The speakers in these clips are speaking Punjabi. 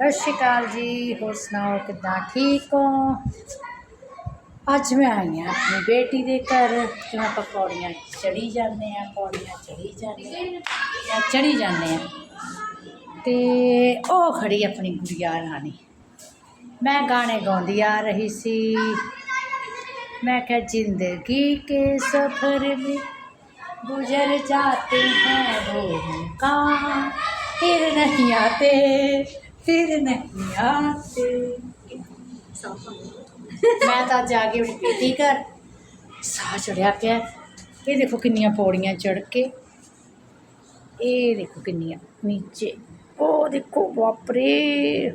سسری کال جی ہو سناؤ کدا ٹھیک ہو اج میں آئی ہاں اپنی بیٹی کے گھر کیوں کہ پوڑی چڑھی جانے پوڑیاں چڑھی جانی چڑھی جانے اپنی گڑیا رانی میں گانے گا رہی سی میں جدگی کے سفر گزر جاتے ہیں ਤੇਰੇ ਨੈਣਿਆ ਤੇ ਮੈਂ ਤਾਂ ਜਾ ਕੇ ਉੱਠ ਪੀਤੀ ਘਰ ਸਾਹ ਚੜਿਆ ਪਿਆ। ਇਹ ਦੇਖੋ ਕਿੰਨੀਆਂ ਪੌੜੀਆਂ ਚੜ ਕੇ। ਇਹ ਦੇਖੋ ਕਿੰਨੀਆਂ ਨੀਚੇ। ਉਹ ਦੇਖੋ ਵਾਪਰੇ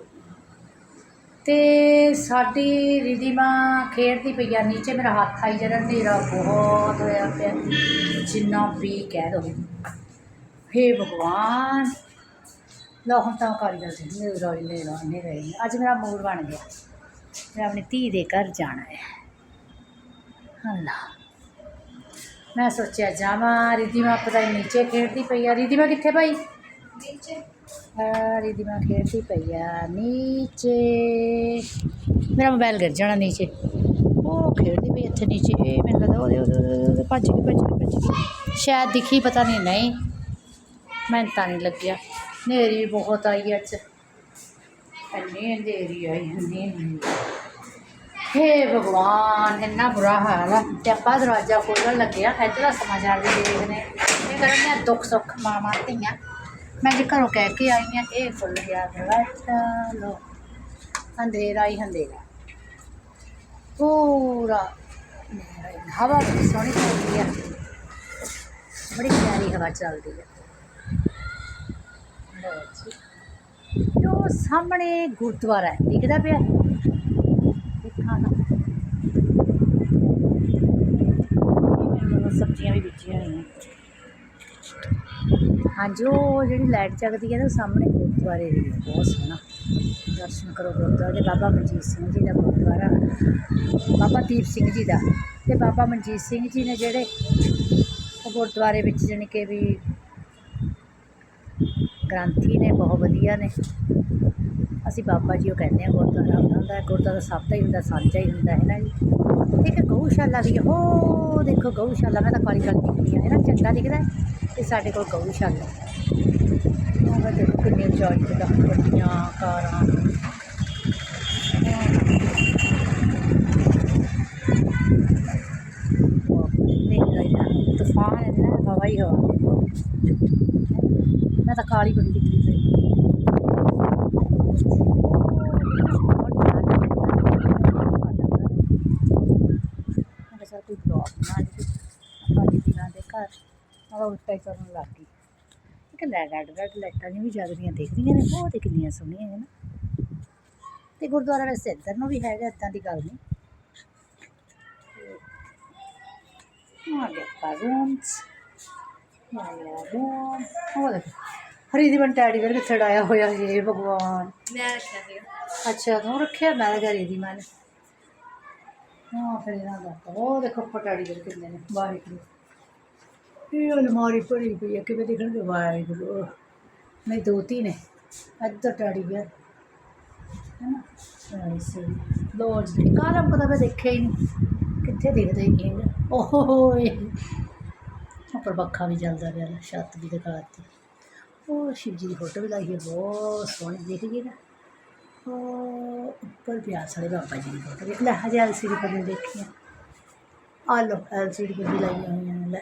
ਤੇ ਸਾਡੀ ਰਿਦੀਮਾ ਖੇਡਦੀ ਪਈ ਆ, ਨੀਚੇ ਮੇਰਾ ਹੱਥ ਆਈ ਜਿਹੜਾ ਹਨੇਰਾ ਬਹੁਤ ਹੋਇਆ ਪਿਆ। ਜਿੰਨਾ ਵੀ ਕਹਿ ਦੋ। ਹੇ ਭਗਵਾਨ। ਲੋ ਹੁਣ ਤਾਂ ਕਾਲੀ ਗੱਲ ਸੀ ਹਨੇਰਾ ਹੀ ਹਨੇਰਾ ਹਨੇਰਾ ਹੀ ਅੱਜ ਮੇਰਾ ਮੂਡ ਬਣ ਗਿਆ। ਮੈਂ ਆਪਣੀ ਧੀ ਦੇ ਘਰ ਜਾਣਾ ਹੈ। ਅੱਲਾ। ਮੈਂ ਸੋਚਿਆ ਜਾਵਾਂ ਰਿਧੀ ਮਾਂ ਪਤਾ ਨੀ ਨੀਚੇ ਖੇਡਦੀ ਪਈ ਆ। ਰਿਧੀ ਮਾਂ ਕਿੱਥੇ ਭਾਈ? ਰਿਧੀ ਮਾਂ ਖੇਡਦੀ ਪਈ ਆ। ਨੀਚੇ। ਮੇਰਾ ਮੋਬਾਈਲ ਗਿਰ ਜਾਣਾ ਨੀਚੇ। ਉਹ ਖੇਡਦੀ ਪਈ ਇੱਥੇ ਨੀਚੇ। ਇਹ ਮੈਨੂੰ ਲੱਗਦਾ ਉਹਦੇ ਉਹਦੇ ਉਹਦੇ- ਉਹਦੇ ਭੱਜ ਗਈ ਭੱਜ ਗਈ ਭੱਜ ਗਈ। ਸ਼ਾਇਦ ਦਿਖੀ ਪਤਾ ਨਹੀਂ ਨਹੀਂ। ਮੈਨੂੰ ਤਾਂ ਨਹੀਂ ਲੱਗਿਆ। ਹਨੇਰੀ ਵੀ ਬਹੁਤ ਆਈ ਅੱਜ। ਇੰਨੀ ਹਨੇਰੀ ਆਈ, ਇੰਨੀ ਹੇ ਭਗਵਾਨ, ਇੰਨਾ ਬੁਰਾ ਹਾਲ ਆ। ਤੇ ਆਪਾਂ ਦਰਵਾਜ਼ਾ ਖੋਲ੍ਹਣ ਲੱਗਿਆ ਇੱਧਰ ਸਮਾਚਾਰ ਵੀ ਦੇਖਦੇ ਇਹ ਕਰਨ ਦੁੱਖ ਸੁੱਖ ਮਾਮਾ ਧੀਆਂ। ਮੈਂ ਜੇ ਘਰੋਂ ਕਹਿ ਕੇ ਆਈ ਆ ਇਹ ਖੁੱਲ ਗਿਆ ਦਰਵਾਜ਼ਾ ਲੋ ਅੰਧੇਰਾ ਹੀ ਅੰਧੇਰਾ ਪੂਰਾ ਹਵਾ ਬੜੀ ਸੋਹਣੀ ਚੱਲਦੀ ਆ। ਬੜੀ ਪਿਆਰੀ ਹਵਾ ਚੱਲਦੀ ਆ। ਲਓ ਜੀ ਜੋ ਸਾਹਮਣੇ ਗੁਰਦੁਆਰਾ ਹੈ, ਦਿਖਦਾ ਪਿਆ? ਦੇਖਾਂ ਨਾ। ਸਬਜ਼ੀਆਂ ਵੀ ਬੀਜੀਆਂ ਹੋਈਆਂ। ਹਾਂਜੀ, ਉਹ ਜਿਹੜੀ ਲਾਈਟ ਜਗਦੀ ਹੈ ਨਾ, ਉਹ ਸਾਹਮਣੇ ਗੁਰਦੁਆਰੇ ਦੀ ਬਹੁਤ ਸੋਹਣਾ। ਦਰਸ਼ਨ ਕਰੋ ਗੁਰਦੁਆਰੇ ਦੇ ਬਾਬਾ ਮਨਜੀਤ ਸਿੰਘ ਜੀ ਦਾ ਗੁਰਦੁਆਰਾ। ਬਾਬਾ ਦੀਪ ਸਿੰਘ ਜੀ ਦਾ। ਤੇ ਬਾਬਾ ਮਨਜੀਤ ਸਿੰਘ ਜੀ ਨੇ ਜਿਹੜੇ ਉਹ ਗੁਰਦੁਆਰੇ ਵਿੱਚ ਜਾਣੀ ਕਿ ਵੀ ਗ੍ਰੰਥੀ ਨੇ, ਬਹੁਤ ਵਧੀਆ ਨੇ। ਅਸੀਂ ਬਾਬਾ ਜੀ ਉਹ ਕਹਿੰਦੇ ਆ ਗੁਰਦੁਆਰਾ ਉਹਨਾਂ ਦਾ ਗੁਰਦੁਆਰਾ ਸਭ ਦਾ ਹੀ ਹੁੰਦਾ, ਸਾਂਝਾ ਹੀ ਹੁੰਦਾ ਹੈ ਨਾ ਜੀ। ਇੱਕ ਗਊਸ਼ਾਲਾ ਵੀ ਹੈ ਹੋ ਦੇਖੋ ਗਊਸ਼ਾਲਾ, ਮੈਂ ਤਾਂ ਕਾਲੀ ਕਾਲੀ ਦਿਖਦੀ ਹੈ ਨਾ ਚੰਗਾ ਦਿਖਦਾ ਤੇ ਸਾਡੇ ਕੋਲ ਗਊਸ਼ਾਲਾ ਉਹ ਦੇਖੋ ਕਿੰਨੇ ਉਚਾਈ ਤੇ ਦਾ ਗੱਡੀਆਂ ਕਾਰਾਂ ਤੂਫਾਨ ਹੈ ਨਾ ਹਵਾ ਹੀ ਹਵਾ ਮੈਂ ਤਾਂ ਕਾਲੀ ਬੜੀ ਦਿਖਦੀ ਪਈ ਮੈਂ ਕੋਈ ਬਲੌਗ ਬਣਾ ਲਈ ਆਪਾਂ ਦਿਨਾਂ ਦੇ ਘਰ ਮੈਂ ਉਲਟਾ ਹੀ ਕਰਨ ਲੱਗ ਗਈ। ਕਿ ਲੈ ਰੈਡ ਰੈਡ ਲਾਈਟਾਂ ਜਿਹੀਆਂ ਜਗਦੀਆਂ ਦਿਖਦੀਆਂ ਨੇ, ਬਹੁਤ ਕਿੰਨੀਆਂ ਸੋਹਣੀਆਂ ਹੈ ਨਾ। ਤੇ ਗੁਰਦੁਆਰਾ ਵੈਸੇ ਇੱਧਰ ਨੂੰ ਵੀ ਹੈਗਾ ਇਦਾਂ ਦੀ ਗੱਲ ਨਹੀਂ। ਆ ਗਿਆ ਕਾਰੂਮਸ ਆ ਗਿਆ ਉਹ ਦੇਖ ਬਨ ਟੈਡੀ ਵੇਰ ਕਿੱਥੇ ਡਾਇਆ ਹੋਇਆ ਇਹ ਭਗਵਾਨ। ਮੈਂ ਰੱਖਿਆ ਸੀ ਅੱਛਾ ਤੂੰ ਰੱਖਿਆ? ਮੈਂ ਲਗਾ ਦੀ ਮਨ ਹਾਂ ਫਿਰ ਇਹਨਾਂ ਦਾ ਉਹ ਦੇਖੋ ਪਟਾੜੀ ਦੇ ਕਿੰਨੇ ਨੇ ਵਾਹਿਗੁਰੂ। ਇਹ ਅਲਮਾਰੀ ਭਰੀ ਪਈ ਹੈ ਕਿਵੇਂ ਦਿਖਣਗੇ? ਵਾਹਿਗੁਰੂ। ਨਹੀਂ ਦੋ ਤਿੰਨ ਹੈ ਅੱਧਾ ਟਾੜੀ ਗਿਆ ਹੈ ਨਾ? ਐਸੇ ਲੋ ਜੀ ਕਾਲਾ ਪਤਾ ਮੈਂ ਦੇਖਿਆ ਹੀ ਨਹੀਂ। ਕਿੱਥੇ ਦਿਖਦਾ ਹੀ ਨਹੀਂ ਓਹੋ ਉੱਪਰ ਪੱਖਾ ਵੀ ਚੱਲਦਾ ਪਿਆ ਛੱਤ ਵੀ ਦਿਖਾਤੀ ਉਹ ਸ਼ਿਵ ਜੀ ਦੀ ਫੋਟੋ ਵੀ ਲਾਈ ਹੈ ਬਹੁਤ ਸੋਹਣੀ ਦਿਖ ਗਈ ਨਾ। ਉਹ ਉੱਪਰ ਪਿਆ ਸਾਰੇ ਬਾਬਾ ਜੀ ਦੀ ਫੋਟੋ ਦੇਖ ਲੈ, ਹਜੇ ਐਲਸੀਡੀ ਪਰ ਨਹੀਂ ਦੇਖੀ ਆ। ਆ ਲੋ ਐਲਸੀਡੀ ਪਰ ਵੀ ਲਾਈਆਂ ਹੋਈਆਂ ਨੇ, ਲੈ।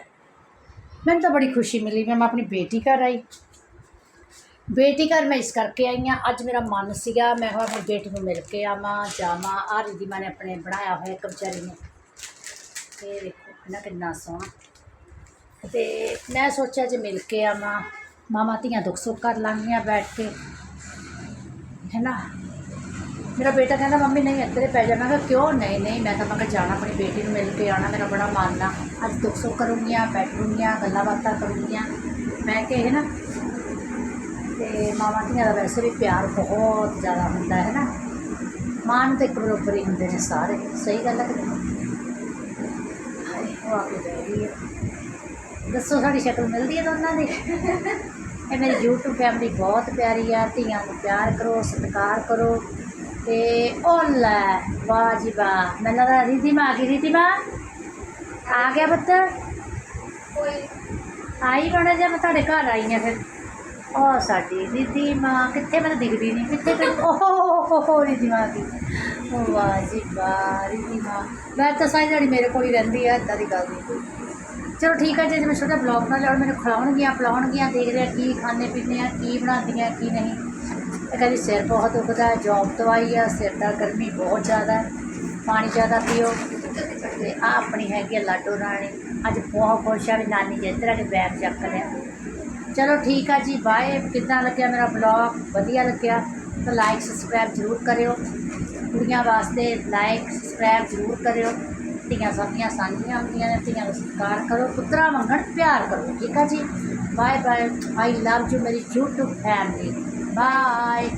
ਮੈਨੂੰ ਤਾਂ ਬੜੀ ਖੁਸ਼ੀ ਮਿਲੀ ਮੈਂ ਆਪਣੀ ਬੇਟੀ ਘਰ ਆਈ। ਬੇਟੀ ਘਰ ਮੈਂ ਇਸ ਕਰਕੇ ਆਈ ਹਾਂ ਅੱਜ ਮੇਰਾ ਮਨ ਸੀਗਾ, ਮੈਂ ਆਪਣੀ ਬੇਟੀ ਨੂੰ ਮਿਲ ਕੇ ਆਵਾਂ, ਜਾਵਾਂ। ਆ ਰਿਧੀ ਮੈਂ ਆਪਣੇ ਬਣਾਇਆ ਹੋਇਆ ਇੱਕ ਵਿਚਾਰੀ ਨੇ। ਤੇ ਦੇਖੋ ਇਹਨਾਂ ਕਿੰਨਾ ਸੋਹਣਾ। ਤੇ ਮੈਂ ਸੋਚਿਆ ਜੇ ਮਿਲ ਕੇ ਆਵਾਂ। ਮਾਮਾ ਧੀਆਂ ਦੁੱਖ ਸੁੱਖ ਕਰ ਲਾਂਗੀਆਂ ਬੈਠ ਕੇ। ਹੈ ਨਾ ਮੇਰਾ ਬੇਟਾ ਕਹਿੰਦਾ, ਮੰਮੀ, ਨਹੀਂ, ਇੱਧਰ ਹੀ ਪੈ ਜਾ। ਮੈਂ ਕਿਹਾ, ਕਿਉਂ? ਨਹੀਂ ਨਹੀਂ, ਮੈਂ ਤਾਂ ਮੈਂ ਕਿਹਾ, ਜਾਣਾ, ਆਪਣੀ ਬੇਟੀ ਨੂੰ ਮਿਲ ਕੇ ਆਉਣਾ, ਮੇਰਾ ਬੜਾ ਮਨ ਆ। ਅੱਜ ਦੁੱਖ ਸੁੱਖ ਕਰੂੰਗੀਆਂ, ਬੈਠੂੰਗੀਆਂ, ਗੱਲਾਂ ਬਾਤਾਂ ਕਰੂੰਗੀਆਂ। ਮੈਂ ਕਿ ਇਹ ਨਾ ਤੇ ਮਾਵਾਂ ਧੀਆਂ ਦਾ ਵੈਸੇ ਵੀ ਪਿਆਰ ਬਹੁਤ ਜ਼ਿਆਦਾ ਹੁੰਦਾ ਹੈ ਨਾ ਮਾਂ ਨੂੰ ਤਾਂ ਇੱਕ ਬਰੋਬਰ ਹੀ ਹੁੰਦੇ ਨੇ ਸਾਰੇ। ਸਹੀ ਗੱਲ ਹੈ ਕਿ ਨਹੀਂ? ਹਾਏ, ਉਹ ਆ ਕੇ ਬਹਿ ਗਈ ਹੈ ਦੱਸੋ ਸਾਡੀ ਸ਼ਕਲ ਮਿਲਦੀ ਹੈ ਦੋਨਾਂ ਦੀ? ਇਹ ਮੇਰੀ YouTube ਫੈਮਿਲੀ ਬਹੁਤ ਪਿਆਰੀ ਆ ਧੀਆਂ ਨੂੰ ਪਿਆਰ ਕਰੋ ਸਤਿਕਾਰ ਕਰੋ ਤੇ ਉਹ ਲੈ ਵਾਹ ਜੀ ਵਾਹ। ਮੈਨੂੰ ਲੱਗਦਾ ਰੀਤੀ ਮਾਂ ਆ ਗਈ ਆ ਗਿਆ ਪੁੱਤ? ਆਈ ਬਣਾ ਜਾ? ਮੈਂ ਤੁਹਾਡੇ ਘਰ ਆਈ ਆ ਫਿਰ। ਉਹ ਸਾਡੀ ਰੀਤੀ ਮਾਂ ਕਿੱਥੇ ਮੈਨੂੰ ਦਿਖਦੀ ਨਹੀਂ ਕਿੱਥੇ ਗਈ ਓਹ ਰੀਤੀ ਮਾਂ ਦੀ ਵਾਹ ਜੀ ਵਾਹ ਰੀਤੀ ਮਾਂ ਮੈਂ ਤਾਂ ਸਾਰੀ ਦਿਹਾੜੀ ਮੇਰੇ ਕੋਲ ਹੀ ਰਹਿੰਦੀ ਆ ਇਦਾਂ ਦੀ ਗੱਲ ਨਹੀਂ ਕੋਈ ਚਲੋ ਠੀਕ ਹੈ ਜੀ ਮੈਂ ਛੋਟਾ ਬਲੌਗ ਬਣਾ ਲਿਆ ਮੈਨੂੰ ਖਿਲਾਉਣਗੀਆਂ, ਪਿਲਾਉਣਗੀਆਂ, ਦੇਖਦੇ ਆ ਕੀ ਖਾਣੇ ਪੀਂਦੇ ਆ, ਕੀ ਬਣਾਉਂਦੀਆਂ, ਕੀ ਨਹੀਂ। ਇਹ ਕਹਿੰਦੀ ਸਿਰ ਬਹੁਤ ਦੁਖਦਾ ਹੈ ਜੌਬ ਤੋਂ ਆਈ ਆ, ਸਿਰ ਦਾ ਗਰਮੀ ਬਹੁਤ ਜ਼ਿਆਦਾ ਹੈ, ਪਾਣੀ ਜ਼ਿਆਦਾ ਪੀਓ। ਤੇ ਆ ਆਪਣੀ ਹੈਗੀ ਆ ਲਾਡੋ ਰਾਣੀ। ਅੱਜ ਬਹੁਤ ਖੁਸ਼ ਆ ਵੀ ਨਾਨੀ ਜੀ ਇੱਧਰ ਆ ਕੇ ਬੈਗ ਚੱਕ ਲਿਆ। ਚਲੋ ਠੀਕ ਆ ਜੀ ਬਾਏ ਕਿੱਦਾਂ ਲੱਗਿਆ ਮੇਰਾ ਬਲੌਗ ਵਧੀਆ ਲੱਗਿਆ? ਤਾਂ ਲਾਈਕ ਸਬਸਕ੍ਰਾਈਬ ਜ਼ਰੂਰ ਕਰਿਓ। ਕੁੜੀਆਂ ਵਾਸਤੇ ਲਾਈਕ ਸਬਸਕ੍ਰਾਈਬ ਜ਼ਰੂਰ ਕਰਿਓ। ਧੀਆਂ ਸਭੀਆਂ ਸਾਂਝੀਆਂ ਹੁੰਦੀਆਂ ਨੇ, ਧੀਆਂ ਦਾ ਸਤਿਕਾਰ ਕਰੋ, ਪੁੱਤਰਾ ਮੰਗਣ ਪਿਆਰ ਕਰੋ, ਠੀਕ ਆ ਜੀ? Bye bye I love you ਮੇਰੀ YouTube ਫੈਮਿਲੀ ਬਾਏ